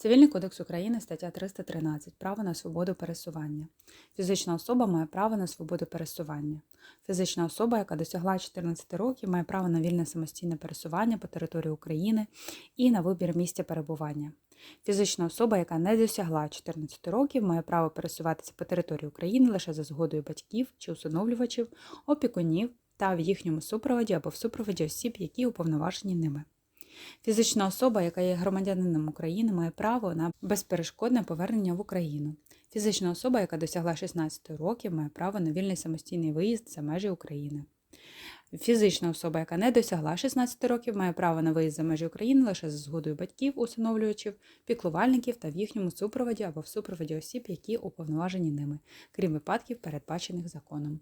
Цивільний кодекс України, стаття 313. Право на свободу пересування. Фізична особа має право на свободу пересування. Фізична особа, яка досягла 14 років, має право на вільне самостійне пересування по території України і на вибір місця перебування. Фізична особа, яка не досягла 14 років, має право пересуватися по території України лише за згодою батьків чи усиновлювачів, опікунів та в їхньому супроводі або в супроводі осіб, які уповноважені ними. Фізична особа, яка є громадянином України, має право на безперешкодне повернення в Україну. Фізична особа, яка досягла 16 років, має право на вільний самостійний виїзд за межі України. Фізична особа, яка не досягла 16 років, має право на виїзд за межі України лише за згодою батьків, усиновлювачів, піклувальників та в їхньому супроводі або в супроводі осіб, які уповноважені ними, крім випадків, передбачених законом.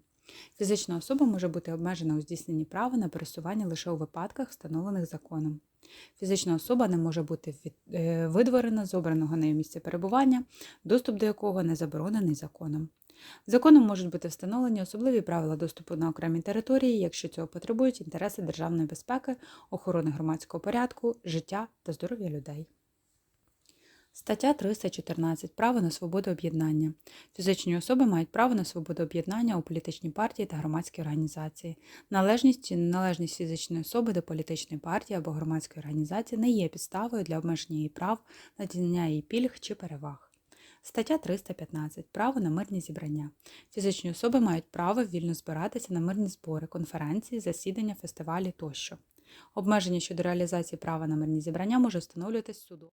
Фізична особа може бути обмежена у здійсненні права на пересування лише у випадках, встановлених законом. Фізична особа не може бути е, видворена з обраного нею місця перебування, доступ до якого не заборонений законом. Законом можуть бути встановлені особливі правила доступу на окремі території, якщо цього потребують інтереси державної безпеки, охорони громадського порядку, життя та здоров'я людей. Стаття 314. Право на свободу об'єднання. Фізичні особи мають право на свободу об'єднання у політичній партії та громадській організації. Належність чи неналежність фізичної особи до політичної партії або громадської організації не є підставою для обмеження її прав, надання її пільг чи переваг. Стаття 315. Право на мирні зібрання. Фізичні особи мають право вільно збиратися на мирні збори, конференції, засідання, фестивалі тощо. Обмеження щодо реалізації права на мирні зібрання може встановлюватись суду.